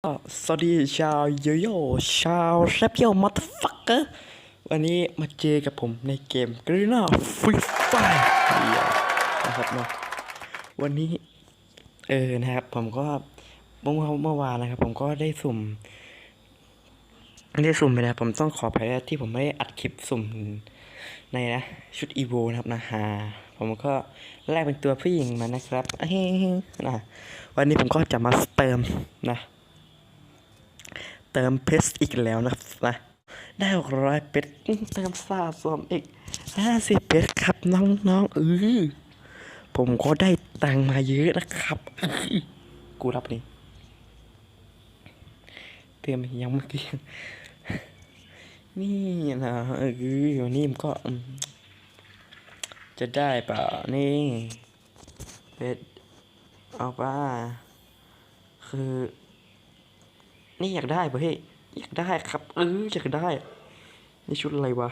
สวัสดีชาวโยโย่ชาวแรปโยมัตฟักเกอร์วันนี้มาเจอกับผมในเกมกรีน่าฟรีไฟนะครับเนาะวันนี้ เออนะครับ ผมก็เมื่อเมื่อวานนะครับ ผมก็ได้สุ่มได้สุ่มไปแล้วผมต้องขออภัยที่ผมไม่ได้อัดคลิปสุ่มในนะชุดอีโวนะครับนะฮะผมก็แลกเป็นตัวผู้หญิงมานะครับเอ้ยนะวันนี้ผมก็จะมาเติมนะ ติมเพชรอีกแล้วนะครับนะได้หกร้อยเพชรเติมสะสมอีกห้าสิบเพชรครับน้องๆเออผมก็ได้ตังมาเยอะนะครับ กูรับนี่เติมยังเมื่อกี้นี่นะเออวันนี้มันก็ จะได้เปล่านี่เพชรเอาป่ะคือ นี่อยากได้ปะเฮ้ยอยากได้ครับ เอออยากได้ นี่ชุดอะไรวะ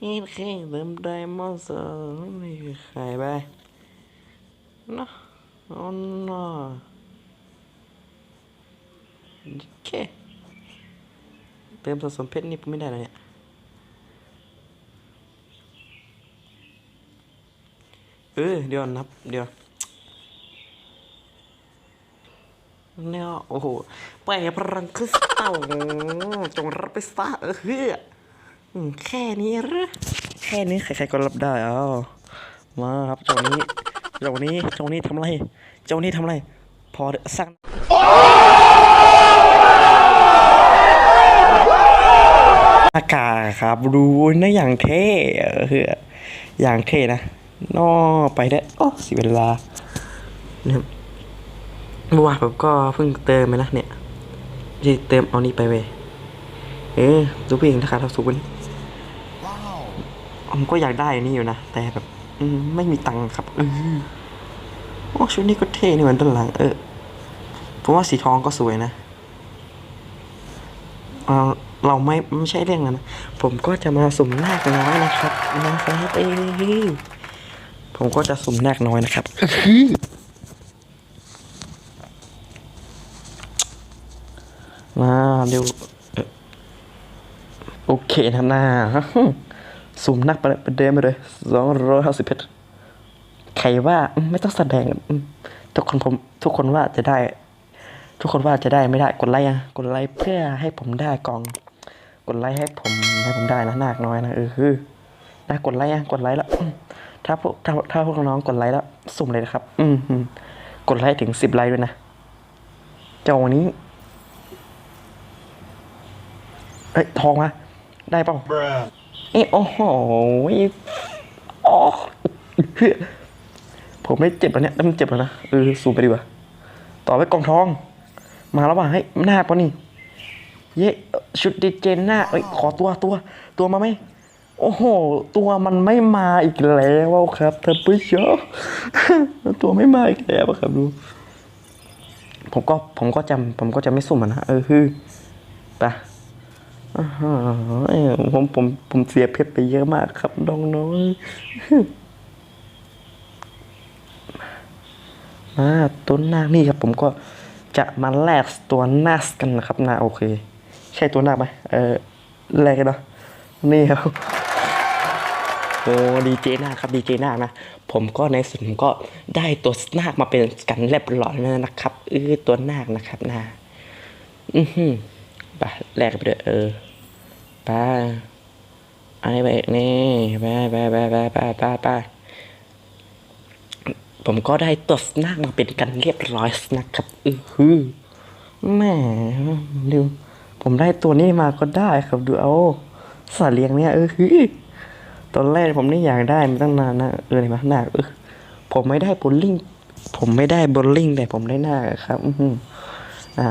นี่แค่เติมไดมอนด์เซอร์นี่ใครไปนะอ๋อน่ะโอเคเติมสะสมเพชรนี่ไม่ได้เลยเนี่ยเออเดี๋ยวนับเดี๋ยว เนี่ยโอ้โหแปลพลังคริสตัลจงรับไปซะเออเฮ้ยอืมแค่นี้หรอแค่นี้ใครๆก็รับได้เอามาครับเจ้านี้เจ้านี้เจ้านี้ทำไรเจ้านี้ทำไร พอสร้างอากาศครับดูนะอย่างเท่เออเฮ้ยอย่างเท่นะนอไปได้โอ้เสิเวลาเนี่ย เมื่อวานผมก็เพิ่งเติมไปนะเนี่ยที่เติมเอานี้ไปเว้ยเออดูผู้หญิงราคาเท่าสูงนี่ผมก็อยากได้อันนี้อยู่นะ แต่แบบไม่มีตังค์ครับเออโอ้ชุดนี้ก็เท่นี่เหมือนด้านหลัง เออผมว่าสีทองก็สวยนะ เราเราไม่ไม่ใช่เรื่องนั้นนะ ผมก็จะมาสุ่มนาคน้อยนะครับนะครับเออผมก็จะสุ่มนาคน้อยนะครับ มาเดี๋ยวโอเคนะหน้าสุ่มนักประเดิมไปเลยสองร้อยห้าสิบเพชรใครว่าไม่ต้องแสดง ทุกคนผมทุกคนว่าจะได้ ทุกคนว่าจะได้ไม่ได้กดไลค์อะกดไลค์เพื่อให้ผมได้กอง กดไลค์ให้ผมให้ผมได้นะหนาคน้อยนะเออคือนะกดไลค์อะกดไลค์แล้วถ้าพวกถ้าถ้าพวกน้องกดไลค์แล้วสุ่มเลยนะครับ อืมอืมกดไลค์ถึงสิบไลค์ด้วยนะเจ้าวันนี้ เอ้ยทองมาได้เปล่าเอ้ยโอ้โหอ๋อผมไม่เจ็บแล้วเนี่ยแล้วมันเจ็บแล้วนะเออสูบไปดีกว่าต่อไปกล่องทอง มาแล้วว่ะเฮ้ยหน้าปะนี่เย้ชุดดีเจนหน้าเอ้ยขอตัวตัว ตัวมาไหมโอ้โห ตัวมันไม่มาอีกแล้วครับท่านผู้ชมตัวไม่มาอีกแล้วอะครับดูผมก็ผมก็จำผมก็จะไม่สุ่มมันนะเออคือไป อาฮะเอ้ยผมผมผมเสียเพชรไปเยอะมากครับน้องน้องมาตัวนาคนี่ครับ ผมก็จะมาแลกตัวนาคกันนะครับนะโอเค ใช่ตัวนาคไหมเออแลกกันเนาะนี่ครับโอ้ดีเจนาครับดีเจนานะ ผมก็ในส่วนผมก็ได้ตัวนาคมาเป็นกันเรียบร้อยแล้วนะครับเออตัวนาคนะครับนะอือหือ ไปแลกไปเลยเออไปไอ้ไปนี่ไปไปไปไปไปไปไปผมก็ได้ตัวสนาคมาเป็นกันเรียบร้อยนะครับอือฮือแหม่ดูผมได้ตัวนี้มาก็ได้ครับดูเอาสัตว์เลี้ยงเนี่ยเออฮือตอนแรกผมนี่อยากได้มาตั้งนานนะเอออะไรมาหนักเออผมไม่ได้โบลลิงผมไม่ได้โบลลิ่งแต่ผมได้หน้าครับ อือหืออ่า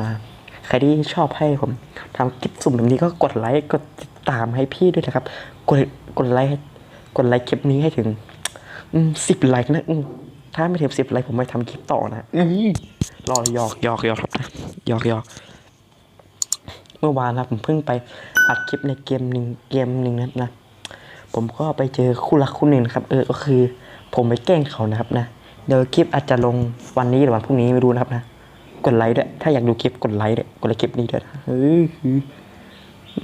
ใครที่ชอบให้ผมทำคลิปสุ่มแบบนี้ก็กดไลค์กดติดตามให้พี่ด้วยนะครับ กดกดไลค์กดไลค์คลิปนี้ให้ถึงสิบไลค์นะอืมถ้าไม่ถึงสิบไลค์ผมไม่ทำคลิปต่อนะอืมรอหยอกหยอกหยอกครับนะหยอกหยอกเมื่อวานนะผมเพิ่งไปอัดคลิปในเกมหนึ่งเกมหนึ่งนะนะ ผมก็ไปเจอคู่รักคู่หนึ่งนะครับ เออก็คือ ผมไปแกล้งเขานะครับนะเดี๋ยวคลิปอาจจะลงวันนี้หรือวันพรุ่งนี้ไม่รู้นะครับนะ กดไลค์ด้วย ถ้าอยากดูคลิปกดไลค์ด้วยกดไลค์คลิปนี้ด้วยนะเออ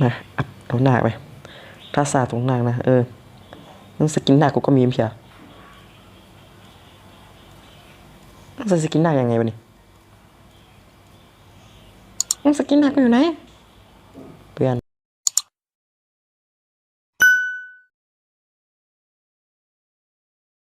นะอัดเอาหน้าไปถ้าสาดตรงหน้านะเออนั่นสกินหน้ากูก็มีมเหรอนั่นสกินหน้ายังไงวะนี่นั่นสกินหน้ากูอยู่ไหน